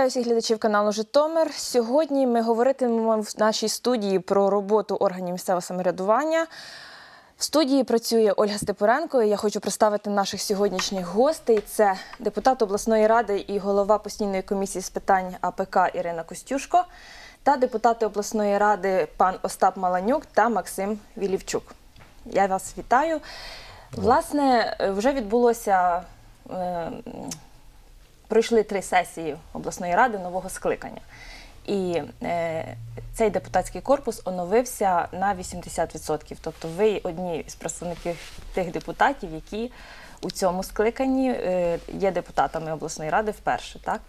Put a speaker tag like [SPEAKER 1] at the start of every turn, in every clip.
[SPEAKER 1] Вітаю всіх глядачів каналу Житомир. Сьогодні ми говоритимемо в нашій студії про роботу органів місцевого самоврядування. В студії працює Ольга Степуренко. і Я хочу представити наших сьогоднішніх гостей. Це депутат обласної ради і голова постійної комісії з питань АПК Ірина Костюшко та депутати обласної ради пан Остап Маланюк та Максим Вілівчук. Я вас вітаю. Власне, вже відбулося. Пройшли три сесії обласної ради нового скликання. І е, цей депутатський корпус оновився на 80%. Тобто ви одні з представників тих депутатів, які у цьому скликанні е, є депутатами обласної ради вперше. Так?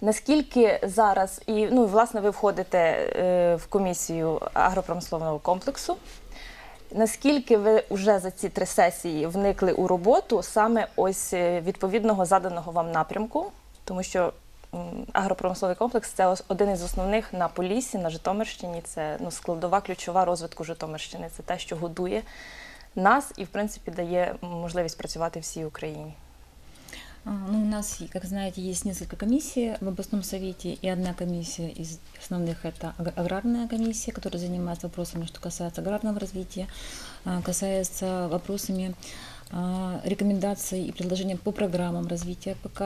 [SPEAKER 1] Наскільки зараз, і ну, власне, ви входите е, в комісію агропромислового комплексу. Наскільки ви вже за ці три сесії вникли у роботу саме ось е, відповідного заданого вам напрямку, тому що агропромисловий комплекс це один із основних на Поліссі, на Житомирщині. Це ну, складова ключова розвитку Житомирщини. Це те, що годує нас і, в принципі, дає можливість працювати всій Україні.
[SPEAKER 2] Ну, у нас, как знаете, есть несколько комиссий в областном совете, и одна комиссия из основных – это аг- аграрная комиссия, которая занимается вопросами, что касается аграрного развития, касается вопросами рекомендаций и предложений по программам развития ПК,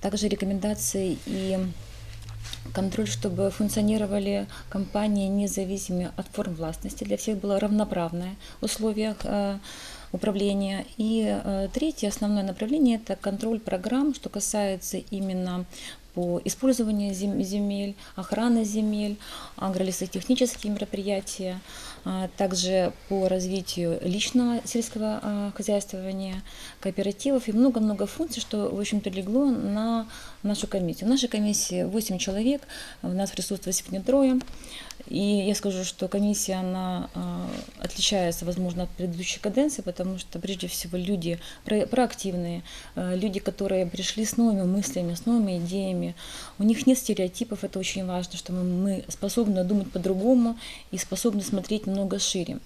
[SPEAKER 2] также рекомендации и контроль, чтобы функционировали компании независимые от форм властности, для всех было равноправное условия э, управления. И э, третье основное направление – это контроль программ, что касается именно по использованию зем- земель, охраны земель, агролесотехнические мероприятия, а также по развитию личного сельского а, хозяйствования, кооперативов и много-много функций, что, в общем-то, легло на нашу комиссию. В нашей комиссии 8 человек, у нас присутствует сегодня трое. И я скажу, что комиссия, она а, отличается, возможно, от предыдущей каденции, потому что, прежде всего, люди про- проактивные, люди, которые пришли с новыми мыслями, с новыми идеями. У них нет стереотипов, это очень важно, что мы способны думать по-другому и способны смотреть намного шире.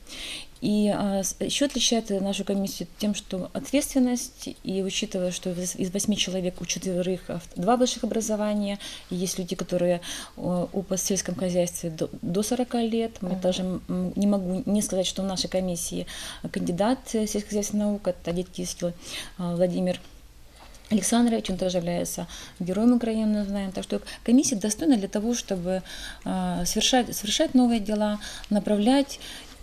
[SPEAKER 2] И а, с- еще отличает нашу комиссию тем, что ответственность, и учитывая, что из из восьми человек у четверых ав- два высших образования, и есть люди, которые о, опыт в сельском хозяйстве до, до 40 лет, мы
[SPEAKER 1] Мгм.
[SPEAKER 2] даже м, не могу не сказать, что в нашей комиссии кандидат э, сельскохозяйственных наук, это Дедкийский а, Владимир Александрович, он тоже является героем Украины, мы знаем. Так что комиссия достойна для того, чтобы а, совершать, совершать новые дела, направлять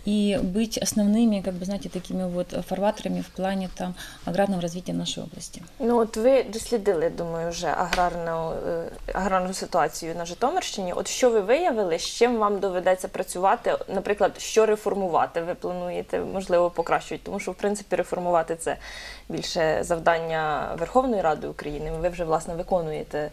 [SPEAKER 2] и быть основными, как бы, знаете, такими вот фарватерами в плане там аграрного развития нашей области.
[SPEAKER 1] Ну, от ви дослідили, думаю, вже аграрну, е, аграрну ситуацію на Житомирщині. От що ви виявили, з чим вам доведеться працювати? Наприклад, що реформувати ви плануєте, можливо, покращують, тому що в принципі реформувати це більше завдання Верховної Ради України. Ви вже власне виконуєте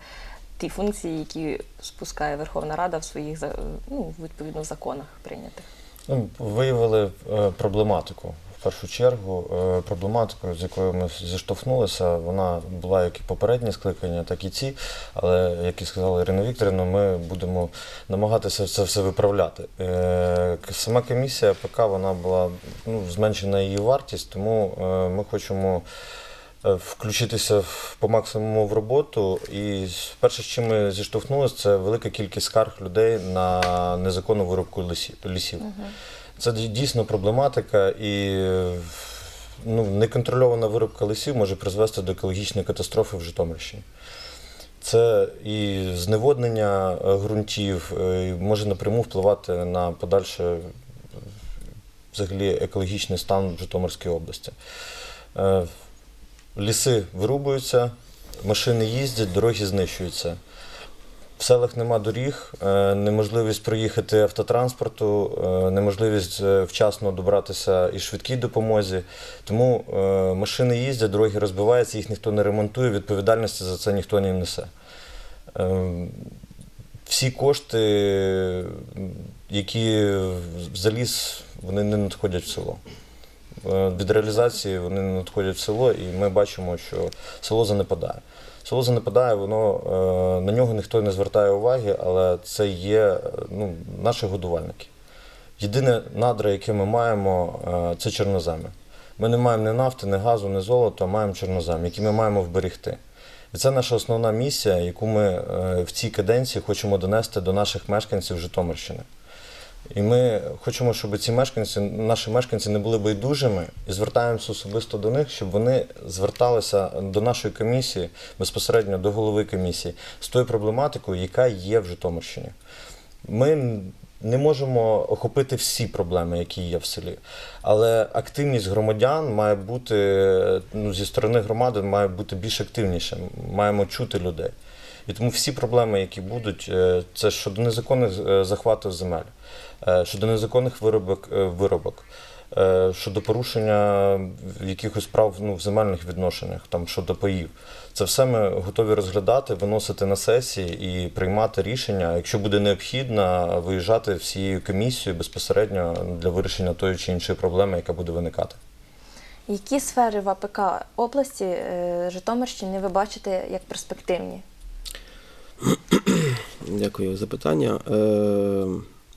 [SPEAKER 1] ті функції, які спускає Верховна Рада в своїх за- ну, відповідно в законах прийнятих.
[SPEAKER 3] Ну, виявили е, проблематику. В першу чергу, е, проблематику, з якою ми зіштовхнулися, вона була як і попередні скликання, так і ці. Але, як і сказала Ірина Вікторівна, ми будемо намагатися це все виправляти. Е, Сама комісія ПК вона була ну, зменшена її вартість, тому ми хочемо. Е, Включитися в- по максимуму в роботу, і перше, з чим ми зіштовхнулися, це велика кількість скарг людей на незаконну вирубку лісі- лісів. Це дійсно проблематика, і ну, неконтрольована вирубка лісів може призвести до екологічної катастрофи в Житомирщині. Це і зневоднення е, ґрунтів, е, і може напряму впливати на подальше взагалі екологічний стан в Житомирській області. Ліси вирубуються, машини їздять, дороги знищуються. В селах нема доріг, е, неможливість проїхати автотранспорту, е, неможливість е, вчасно добратися і швидкій допомозі. Тому машини їздять, дороги розбиваються, їх ніхто не ремонтує, відповідальності за це ніхто не несе. Всі кошти, які за ліс, вони не надходять в село. Е, Від реалізації вони надходять в село, і ми бачимо, що село занепадає. Село занепадає, воно е, на нього ніхто не звертає уваги, але це є ну, наші годувальники. Єдине надра, яке ми маємо, е, це чорноземи. Ми не маємо ні нафти, ні газу, ні золота, а маємо чорнозем, який ми маємо вберегти. І це наша основна місія, яку ми в цій каденції хочемо донести до наших мешканців Житомирщини. І ми хочемо, щоб ці мешканці, наші мешканці не були байдужими і звертаємося особисто до них, щоб вони зверталися до нашої комісії безпосередньо до голови комісії з тою проблематикою, яка є в Житомирщині. Ми не можемо охопити всі проблеми, які є в селі, але активність громадян має бути ну, зі сторони громади має бути більш активніше. Маємо чути людей. І тому всі проблеми, які будуть, е, це щодо незаконних е, захватів земель, е, щодо незаконних виробок, виробок, щодо порушення якихось прав ну, в земельних відношеннях, там щодо паїв. Це все ми готові розглядати, виносити на сесії і приймати рішення, якщо буде необхідно, виїжджати всією комісією безпосередньо для вирішення тої чи іншої проблеми, яка буде виникати.
[SPEAKER 1] Які сфери в АПК області Житомирщини ви бачите як перспективні?
[SPEAKER 4] Дякую за запитання. Е,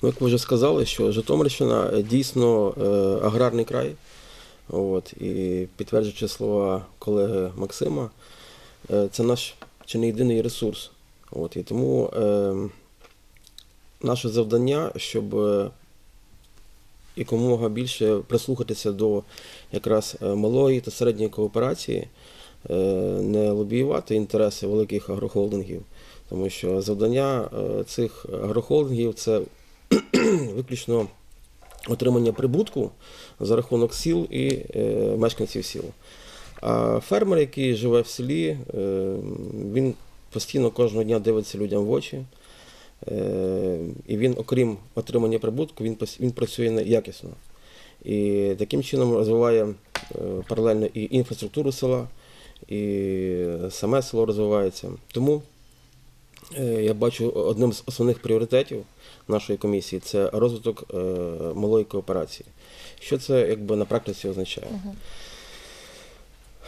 [SPEAKER 4] ну, як ви вже сказали, що Житомирщина е, дійсно е, аграрний край. От, і підтверджуючи слова колеги Максима, це наш чи не єдиний ресурс. От, і тому е, наше завдання, щоб якомога більше прислухатися до якраз малої та середньої кооперації, е, не лобіювати інтереси великих агрохолдингів. Тому що завдання е, цих агрохолдингів це виключно отримання прибутку за рахунок сіл і е, мешканців сіл. А фермер, який живе в селі, е, він постійно кожного дня дивиться людям в очі. І він, окрім отримання прибутку, він, він працює якісно. І таким чином розвиває паралельно і інфраструктуру села, і саме село розвивається. Тому Я бачу одним з основних пріоритетів нашої комісії це розвиток е, малої кооперації. Що це якби на практиці означає?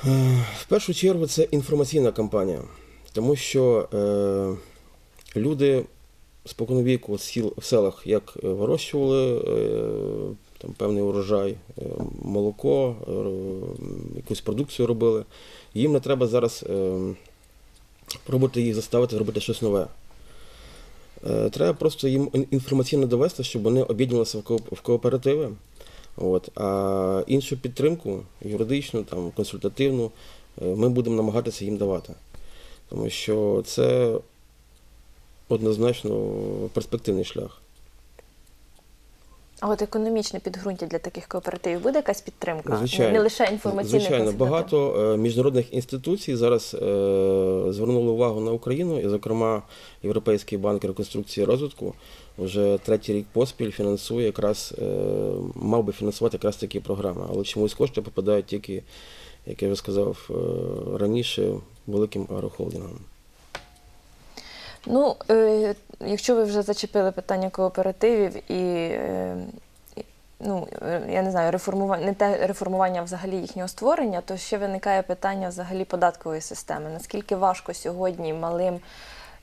[SPEAKER 4] Е, В першу чергу це інформаційна кампанія, тому що е, люди споконвіку сіл в селах як е, вирощували е, там певний урожай, е, молоко, е, якусь продукцію робили. Їм не треба зараз. Е, пробувати їх заставити зробити щось нове. Е, Треба просто їм інформаційно довести, щоб вони об'єднувалися в кооперативи. От. А іншу підтримку, юридичну, там, консультативну, е, ми будемо намагатися їм давати. Тому що це однозначно перспективний шлях.
[SPEAKER 1] А от економічне підґрунтя для таких кооперативів буде якась підтримка?
[SPEAKER 4] Звичайно.
[SPEAKER 1] Не лише інформаційна
[SPEAKER 4] Звичайно, багато е, міжнародних інституцій зараз е, звернули увагу на Україну, і, зокрема, Європейський банк реконструкції і розвитку вже третій рік поспіль фінансує якраз е, мав би фінансувати якраз такі програми, але чомусь кошти попадають тільки, як я вже сказав е, раніше, великим агрохолдингам.
[SPEAKER 1] Ну, е, якщо ви вже зачепили питання кооперативів і, е, ну, е, я не знаю, реформування, не те реформування взагалі їхнього створення, то ще виникає питання взагалі податкової системи. Наскільки важко сьогодні малим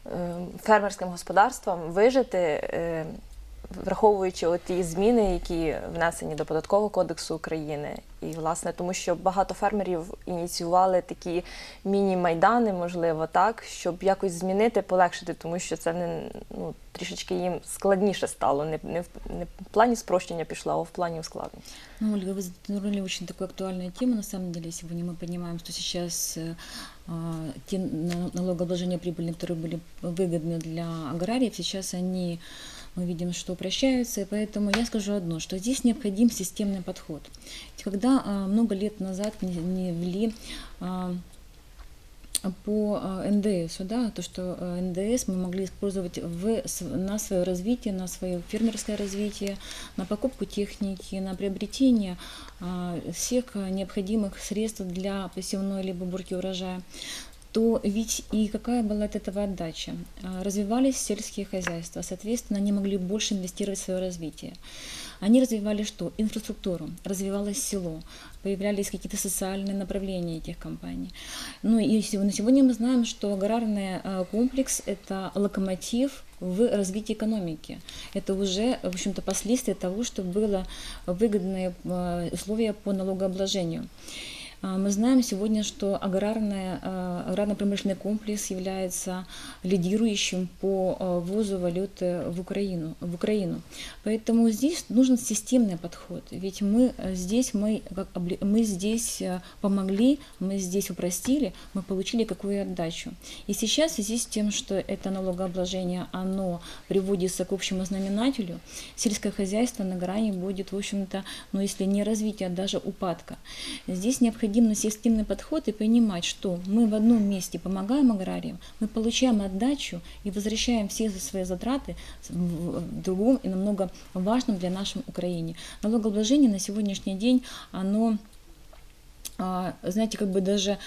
[SPEAKER 1] е, фермерським господарствам вижити, е, враховуючи от ті зміни, які внесені до податкового кодексу України, і власне тому, що багато фермерів ініціювали такі міні-майдани, можливо, так, щоб якось змінити, полегшити, тому що це не ну трішечки їм складніше стало. Не, не, в, не в плані спрощення пішло, а в плані ускладнення.
[SPEAKER 2] Ну, Ольга, вы затронули очень такую актуальную тему. На самом деле, сегодня мы понимаем, что сейчас э, а, те на- налогообложения прибыльные, которые были выгодны для аграриев, сейчас они, мы видим, что упрощаются. И поэтому я скажу одно, что здесь необходим системный подход. Когда а, много лет назад не, ввели а, по а, НДС, да, то, что НДС мы могли использовать в, на свое развитие, на свое фермерское развитие, на покупку техники, на приобретение всех необходимых средств для посевной либо уборки урожая, то ведь и какая была от этого отдача? А, Развивались сельские хозяйства, соответственно, они могли больше инвестировать в свое развитие. Они развивали что? Инфраструктуру, развивалось село, появлялись какие-то социальные направления этих компаний. Ну и на сегодня мы знаем, что аграрный э, комплекс – это локомотив в развитии экономики. Это уже, в общем-то, последствия того, что было выгодные э, условия по налогообложению. А, Мы знаем сегодня, что аграрная, а, аграрно-промышленный комплекс является лидирующим по а, ввозу валюты в Украину, в Украину. Поэтому здесь нужен системный подход. Ведь мы здесь, мы, мы здесь помогли, мы здесь упростили, мы получили какую отдачу. И сейчас в связи с тем, что это налогообложение, оно приводится к общему знаменателю, сельское хозяйство на грани будет, в общем-то, ну если не развития, а даже упадка. Здесь необходим системный подход и понимать, что мы в одном месте помогаем аграриям, мы получаем отдачу и возвращаем все свои затраты в в другом и намного важном для нашей Украине. Налогообложение на сегодняшний день, оно а, знаете, как бы даже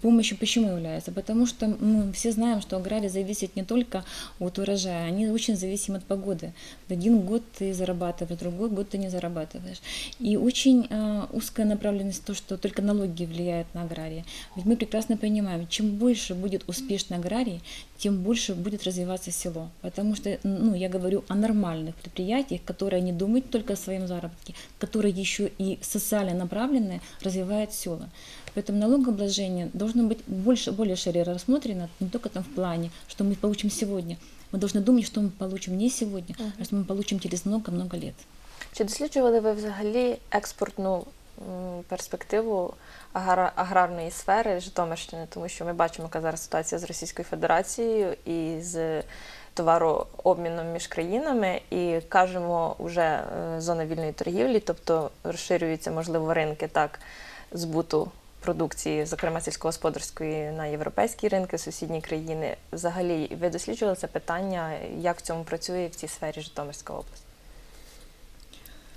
[SPEAKER 2] помощью почему является? Потому что мы все знаем, что аграрий зависит не только от урожая, они очень зависимы от погоды. В один год ты зарабатываешь, в другой год ты не зарабатываешь. И очень а, узкая направленность то, что только налоги влияют на агрария. Ведь мы прекрасно понимаем, чем больше будет успешный аграрий, тем больше будет развиваться село. Потому что, ну, я говорю о нормальных предприятиях, которые не думают только о своем заработке, которые еще и социально направленные развивают села. Поэтому налогообложение должно быть больше, более шире рассмотрено, не только там в плане, что мы получим сегодня. Мы должны думать, что мы получим не сегодня, а что мы получим через много-много лет.
[SPEAKER 1] Чи досліджували ви взагалі експортну м, перспективу агра- аграрної сфери Житомирщини? Тому що ми бачимо, яка зараз ситуація з Російською Федерацією і з товарообміном між країнами, і кажемо вже е, зона вільної торгівлі, тобто розширюються можливо ринки так збуту продукції, зокрема сільськогосподарської на європейські ринки, сусідні країни. Взагалі, ви досліджували це питання, як в цьому працює в цій сфері Житомирська область?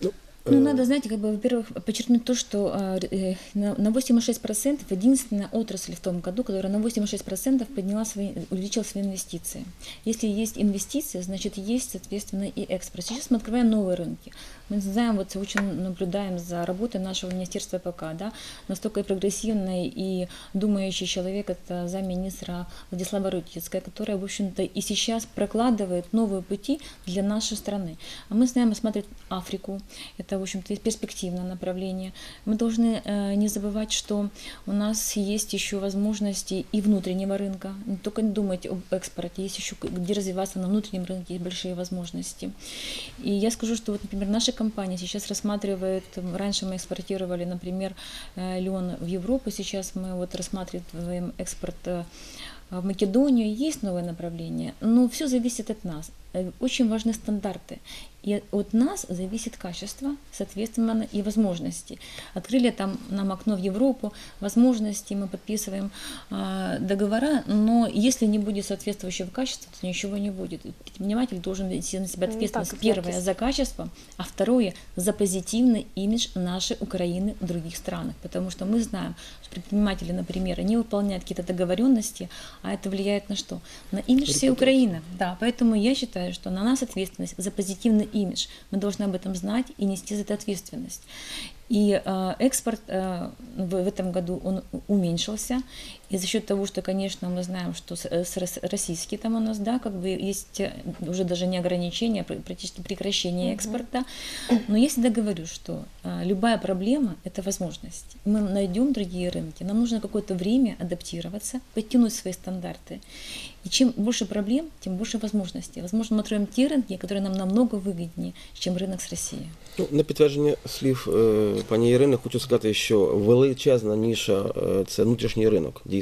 [SPEAKER 2] Ну,
[SPEAKER 4] Э,
[SPEAKER 2] надо, знаете, как бы, во-первых, подчеркнуть то, что а, э, на на 8,6% единственная отрасль в том году, которая на 8,6% подняла свои, увеличила свои инвестиции. Если есть инвестиции, значит, есть, соответственно, и экспорт. Сейчас мы открываем новые рынки. Мы знаем, вот очень наблюдаем за работой нашего министерства ПК, да, настолько прогрессивный и думающий человек, это замминистра Владислава Рутицкая, которая, в общем-то, и сейчас прокладывает новые пути для нашей страны. А мы знаем, смотрит Африку, это, в общем-то, перспективное направление. Мы должны э, не забывать, что у нас есть еще возможности и внутреннего рынка, не только думать об экспорте, есть еще где развиваться на внутреннем рынке, есть большие возможности. И я скажу, что вот, например, наша компания сейчас рассматривает, м, раньше мы экспортировали, например, э, лен в Европу, сейчас мы вот рассматриваем экспорт э, в Македонию, есть новое направление, но все зависит от нас. Очень важны стандарты. И от нас зависит качество, соответственно, и возможности. Открыли там нам окно в Европу, возможности, мы подписываем а, договора, но если не будет соответствующего качества, то ничего не будет. Предприниматель должен нести на себя
[SPEAKER 1] Ну,
[SPEAKER 2] ответственность.
[SPEAKER 1] так,
[SPEAKER 2] Первое за качество, а второе за позитивный имидж нашей Украины в других странах. Потому что мы знаем, что предприниматели, например, они выполняют какие-то договоренности, а это влияет на что? На имидж всей. Украины. Да, поэтому я считаю, что на нас ответственность за позитивный имидж. Мы должны об этом знать и нести за это ответственность. И э, экспорт э, в, в этом году он у- уменьшился. И за счет того, что, конечно, мы знаем, что с, э, с рос- российский там у нас, да, как бы есть э, уже даже не ограничение, а пр- практически прекращение экспорта. Но я всегда говорю, что э, любая проблема – это возможность. Мы найдем другие рынки. Нам нужно какое-то время адаптироваться, подтянуть свои стандарты. И чем больше проблем, тем больше возможностей. Возможно, мы откроем те рынки, которые нам намного выгоднее, чем рынок с Россией.
[SPEAKER 4] Ну, на підтвердження слів е, пані Ірини, хочу сказати, що величезна ніша е, це внутрішній ринок, дійсно.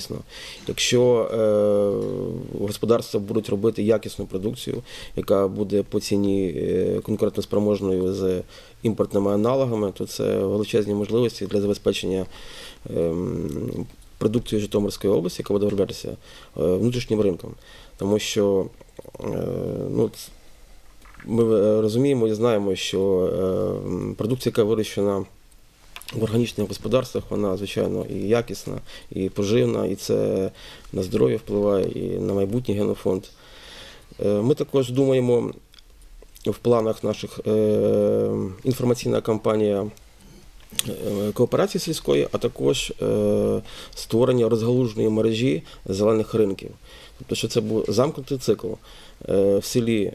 [SPEAKER 4] Якщо е, господарства будуть робити якісну продукцію, яка буде по ціні е, конкурентоспроможною з імпортними аналогами, то це величезні можливості для забезпечення ем, продукції Житомирської області, яка буде вироблятися е, внутрішнім ринком. Тому що е, ну, ми е, розуміємо і знаємо, що е, продукція, яка вирощена в органічних господарствах, вона, звичайно, і якісна, і поживна, і це на здоров'я впливає, і на майбутній генофонд. Е, Ми також думаємо в планах наших е, інформаційна кампанія е, кооперації сільської, а також створення розгалуженої мережі зелених ринків. Тобто, що це був замкнутий цикл. В селі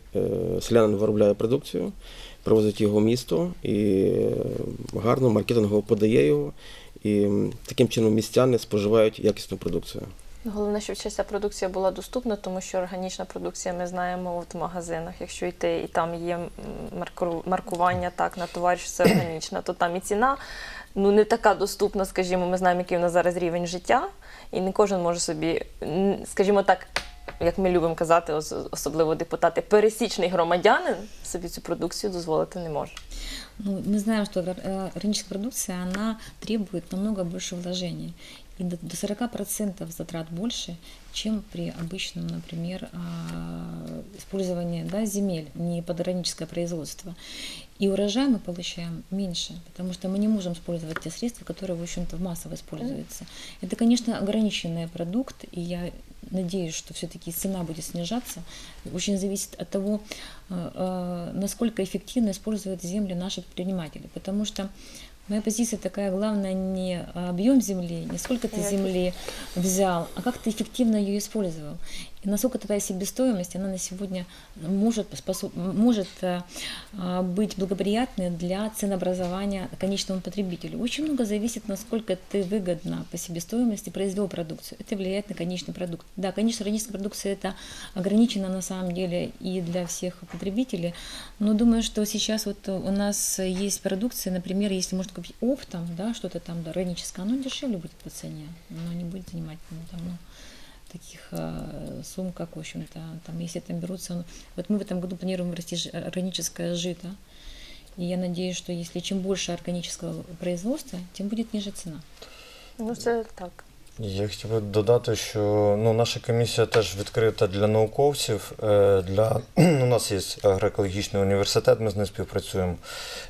[SPEAKER 4] селянин виробляє продукцію, привозить його в місто і е, гарно маркетингово подає його. І таким чином містяни споживають якісну продукцію.
[SPEAKER 1] Головне, щоб ця продукція була доступна, тому що органічна продукція ми знаємо от в магазинах. Якщо йти і там є маркування так на товарі, що це органічна, то там і ціна ну не така доступна, скажімо, ми знаємо, який в нас зараз рівень життя, і не кожен може собі, скажімо так Як ми любимо казати, ос- особливо депутати, пересічний громадянин собі цю продукцію дозволити не може.
[SPEAKER 2] Ну, мы знаем, что огр- э, органическая продукция, она требует намного больше вложений. И до, до 40% затрат больше, чем при обычном, например, а, использовании да, земель, не под органическое производство. И урожай мы получаем меньше, потому что мы не можем использовать те средства, которые, в общем-то, массово используются. Это, конечно, ограниченный продукт, и я надеюсь, что все-таки цена будет снижаться. Очень зависит от того, э, э, насколько эффективно используют земли наши предприниматели. Потому что моя позиция такая, главное не объем земли, не сколько ты
[SPEAKER 1] Якость.
[SPEAKER 2] земли взял, а как ты эффективно ее использовал. И насколько твоя себестоимость, она на сегодня может, способ, может э, а, быть благоприятной для ценообразования конечному потребителю. Очень много зависит, насколько ты выгодно по себестоимости произвел продукцию. Это влияет на конечный продукт. Да, конечно, органическая продукция это ограничено на самом деле и для всех потребителей, но думаю, что сейчас вот у нас есть продукция, например, если можно купить оптом, да, что-то там да, органическое, оно дешевле будет по цене, оно не будет занимать ну, там, ну, таких э, сумм, как, в общем-то, там, если там берутся... ну, Вот мы в этом году планируем вырасти ж- органическое жито. И я надеюсь, что если чем больше органического производства, тем будет ниже цена.
[SPEAKER 1] Ну це так.
[SPEAKER 3] Я хотів би додати, що ну, наша комісія теж відкрита для науковців. е, Для, у нас є агроекологічний університет, ми з ним співпрацюємо.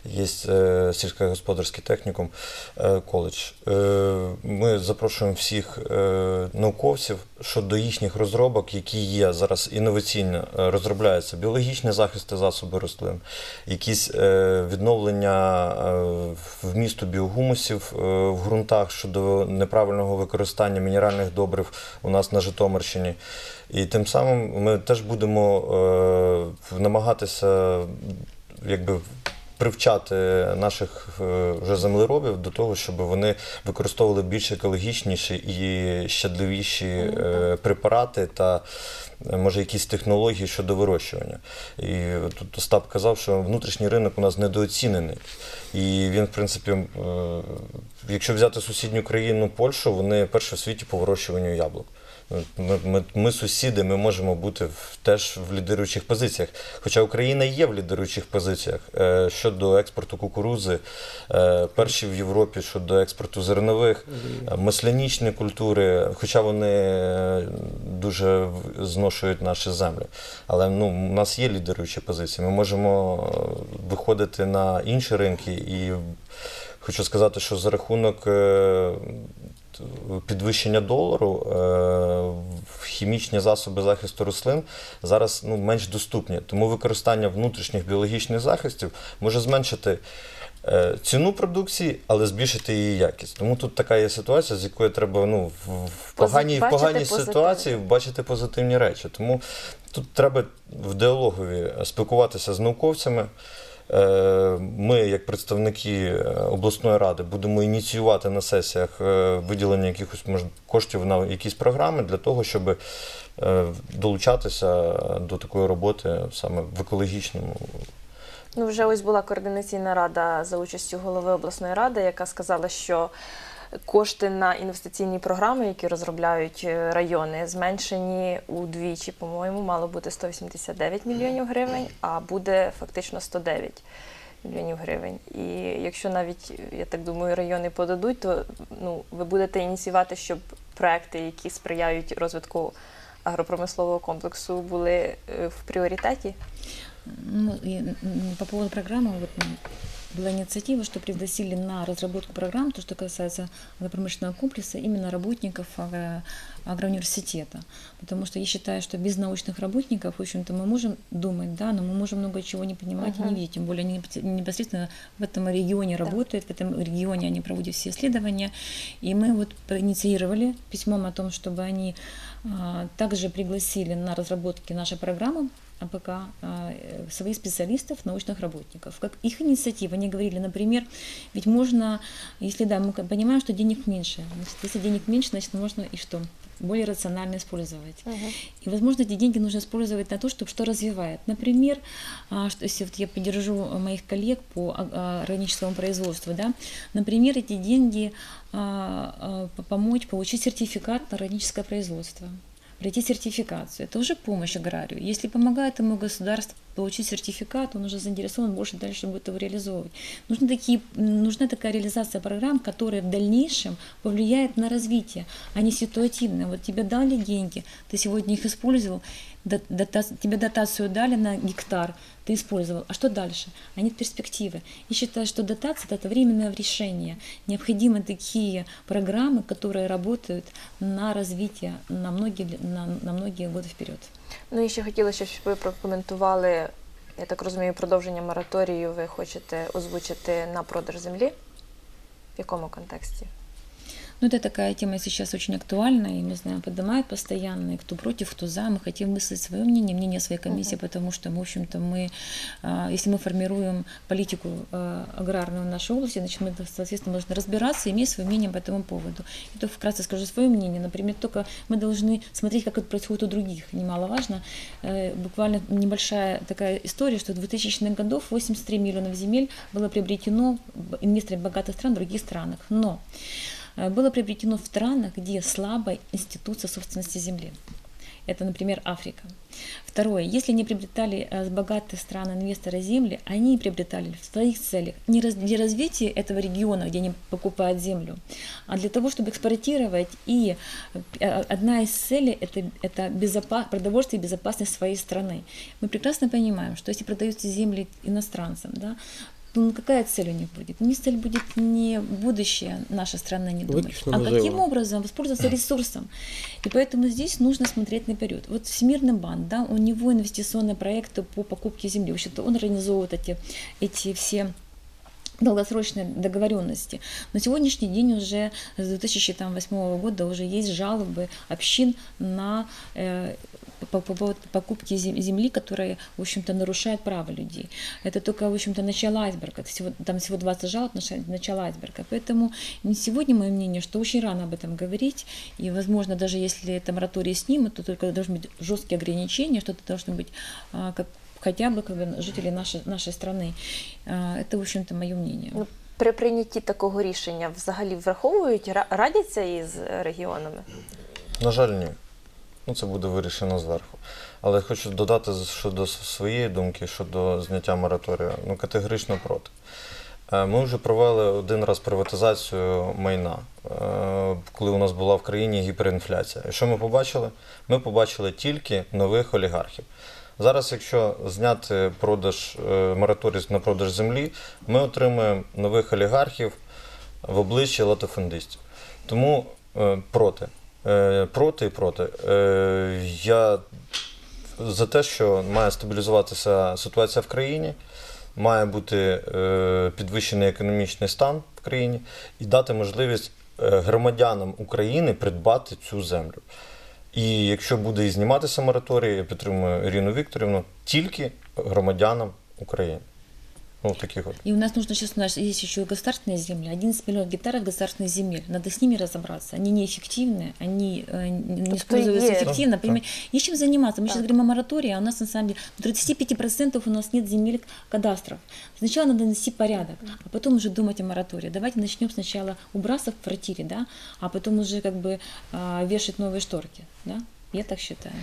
[SPEAKER 3] Є е, сільськогосподарський технікум, е, коледж. Ми запрошуємо всіх науковців щодо їхніх розробок, які є зараз інноваційно розробляються біологічні захисти засоби рослин, якісь відновлення вмісту біогумусів в ґрунтах щодо неправильного використання мінеральних добрив у нас на Житомирщині. І тим самим ми теж будемо е, намагатися якби. Привчати наших е, вже землеробів до того, щоб вони використовували більш екологічніші і щадливіші е, препарати та е, може якісь технології щодо вирощування. І тут Остап казав, що внутрішній ринок у нас недооцінений. І він, в принципі, якщо взяти сусідню країну Польщу, вони перші в світі по вирощуванню яблук. Ми, ми, ми сусіди, ми можемо бути в, теж в лідируючих позиціях. Хоча Україна є в лідируючих позиціях е, щодо експорту кукурузи, е, перші в Європі щодо експорту зернових, е, маслянічні культури, хоча вони е, дуже зношують наші землі. Але ну, у нас є лідируючі позиції. Ми можемо е, виходити на інші ринки і хочу сказати, що за рахунок. Е, Підвищення долару е, хімічні засоби захисту рослин зараз ну, менш доступні. Тому використання внутрішніх біологічних захистів може зменшити е, ціну продукції, але збільшити її якість. Тому тут така є ситуація, з якою треба ну, в, в поганій, в поганій ситуації бачити позитивні речі. Тому тут треба в діалогові спілкуватися з науковцями. Е, Ми, як представники е, обласної ради, будемо ініціювати на сесіях е, виділення якихось коштів на якісь програми для того, щоб долучатися до такої роботи саме в екологічному.
[SPEAKER 1] Ну, вже ось була координаційна рада за участю голови обласної ради, яка сказала, що кошти на інвестиційні програми, які розробляють е, райони, зменшені удвічі. По-моєму, мало бути 189 мільйонів гривень, а буде фактично 109 мільйонів гривень. І якщо навіть, я так думаю, райони подадуть, то ну, ви будете ініціювати, щоб проекти, які сприяють розвитку агропромислового комплексу, були е, в пріоритеті.
[SPEAKER 2] Ну, и, по поводу программы, была инициатива, что пригласили на разработку программ, то, что касается агропромышленного комплекса, именно работников агро- агроуниверситета. Потому что я считаю, что без научных работников, в общем-то, мы можем думать, да, но мы можем много чего не понимать и не видеть. Тем более они непосредственно- непосредственно в этом регионе
[SPEAKER 1] Да.
[SPEAKER 2] работают, в этом регионе они проводят все исследования. И мы вот инициировали письмом о том, чтобы они а, также пригласили на разработки нашей программы АПК а, э, своих специалистов, научных работников. Как их инициатива, они говорили, например, ведь можно, если да, мы понимаем, что денег меньше, значит, если денег меньше, значит, можно и что? более рационально использовать. И, возможно, эти деньги нужно использовать на то, чтобы что развивает. Например, а, что, если вот я поддержу моих коллег по а, органическому производству, да, например, эти деньги по- помочь получить сертификат на органическое производство пройти сертификацию. Это уже помощь аграрию. Если помогает ему государство получить сертификат, он уже заинтересован больше дальше будет его реализовывать. Нужны такие, нужна такая реализация программ, которая в дальнейшем повлияет на развитие, а не ситуативно. Вот тебе дали деньги, ты сегодня их использовал, до- дота- тебе дотацию дали на гектар, ты использовал. А что дальше? А нет перспективы. И считаю, что дотация – это временное решение. Необходимы такие программы, которые работают на развитие на многие, на, на многие годы вперед.
[SPEAKER 1] Ну і ще хотіла, щоб ви прокоментували, я так розумію, продовження мораторію ви хочете озвучити на продаж землі. В якому контексті?
[SPEAKER 2] Ну, это такая тема сейчас очень актуальна, и мы знаем, поднимают постоянно, и кто против, кто за. Мы хотим высказать свое мнение, мнение своей комиссии, потому что, в общем-то, мы, а, если мы формируем политику а, аграрную в нашей области, значит, мы, соответственно, должны разбираться, иметь свое мнение по этому поводу. И то вкратце скажу свое мнение. Например, только мы должны смотреть, как это происходит у других. Немаловажно. Э, Буквально небольшая такая история, что в 2000-х годов 83 миллионов земель было приобретено инвесторами богатых стран в других странах. Но было приобретено в странах, где слабая институция собственности земли. Это, например, Африка. Второе. Если не приобретали э, с богатых стран инвесторы земли, они приобретали в своих целях не для развития этого региона, где они покупают землю, а для того, чтобы экспортировать. И э, одна из целей это, это безопа- продовольствие и безопасность своей страны. Мы прекрасно понимаем, что если продаются земли иностранцам, да, ну, какая цель у них будет? У них цель будет не будущее нашей страны не думать,
[SPEAKER 4] Выключно
[SPEAKER 2] а
[SPEAKER 4] наживо.
[SPEAKER 2] каким образом воспользоваться ресурсом. И поэтому здесь нужно смотреть наперед. Вот Всемирный банк, да, у него инвестиционные проекты по покупке земли. В общем-то, он организовывает эти, эти все долгосрочные договоренности. На сегодняшний день уже с 2008 года уже есть жалобы общин на э, по по поводу покупки зем- земли, которая, в общем-то, нарушает право людей. Это только, в общем-то, начало айсберга. Всего, там всего 20 жалоб, начало айсберга. Поэтому сегодня мое мнение, что очень рано об этом говорить. И, возможно, даже если это мораторий снимут, то только должны быть жесткие ограничения, что-то должно быть а, как хотя бы как бы, жители нашей, нашей страны. А, Это, в общем-то, мое мнение.
[SPEAKER 1] Ну, при прийнятті такого рішення взагалі враховують, ра- радяться із регіонами?
[SPEAKER 3] На жаль, ні. Ну, це буде вирішено зверху. Але я хочу додати з- щодо с- своєї думки щодо зняття мораторію. Ну, категорично проти. Е, Ми вже провели один раз приватизацію майна, е, коли у нас була в країні гіперінфляція. І що ми побачили? Ми побачили тільки нових олігархів. Зараз, якщо зняти продаж е, мораторій на продаж землі, ми отримаємо нових олігархів в обличчі латифундистів. Тому е, проти. Е, проти і проти. Я за те, що має стабілізуватися ситуація в країні, має бути підвищений економічний стан в країні і дати можливість громадянам України придбати цю землю. І якщо буде і зніматися мораторій, я підтримую Ірину Вікторівну, тільки громадянам України. Ну, таких от.
[SPEAKER 2] И у нас нужно сейчас, у нас есть еще и государственные земли, 11 миллионов гектаров государственных земель. Надо с ними разобраться. Они неэффективны, они э, не
[SPEAKER 1] Тобто
[SPEAKER 2] используются
[SPEAKER 1] є.
[SPEAKER 2] эффективно.
[SPEAKER 3] Да,
[SPEAKER 2] Понимаете, есть чем заниматься. Мы сейчас
[SPEAKER 1] Так.
[SPEAKER 2] говорим о моратории, а у нас на самом деле у 35% у нас нет земель кадастров. Сначала надо нести порядок, а потом уже думать о моратории. Давайте начнем сначала убраться в квартире, да, а потом уже как бы а, вешать новые шторки, да. Я так считаю.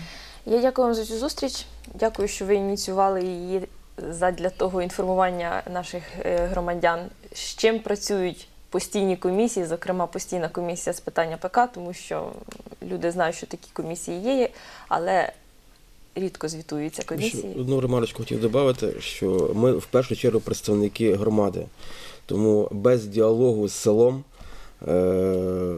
[SPEAKER 1] Я дякую вам за цю зустріч. Дякую, що ви ініціювали її задля того інформування наших е, громадян, з чим працюють постійні комісії, зокрема постійна комісія з питання ПК, тому що люди знають, що такі комісії є, але рідко звітуються комісії.
[SPEAKER 4] одну ремарочку хотів додати, що ми в першу чергу представники громади. Тому без діалогу з селом е,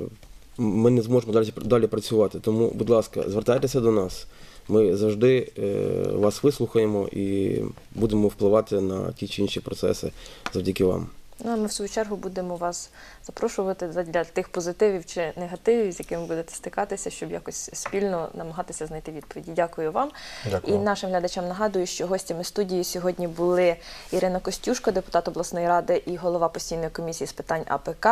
[SPEAKER 4] ми не зможемо далі, далі працювати. Тому, будь ласка, звертайтеся до нас. Ми завжди е, вас вислухаємо і будемо впливати на ті чи інші процеси завдяки вам.
[SPEAKER 1] Ну а ми в свою чергу будемо вас запрошувати для тих позитивів чи негативів, з якими будете стикатися, щоб якось спільно намагатися знайти відповіді. Дякую вам.
[SPEAKER 3] Дякую.
[SPEAKER 1] І нашим глядачам нагадую, що гостями студії сьогодні були Ірина Костюшко, депутат обласної ради і голова постійної комісії з питань АПК,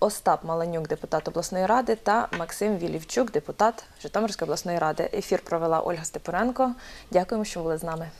[SPEAKER 1] Остап Маланюк, депутат обласної ради, та Максим Вілівчук, депутат Житомирської обласної ради. Ефір провела Ольга Степуренко. Дякуємо, що були з нами.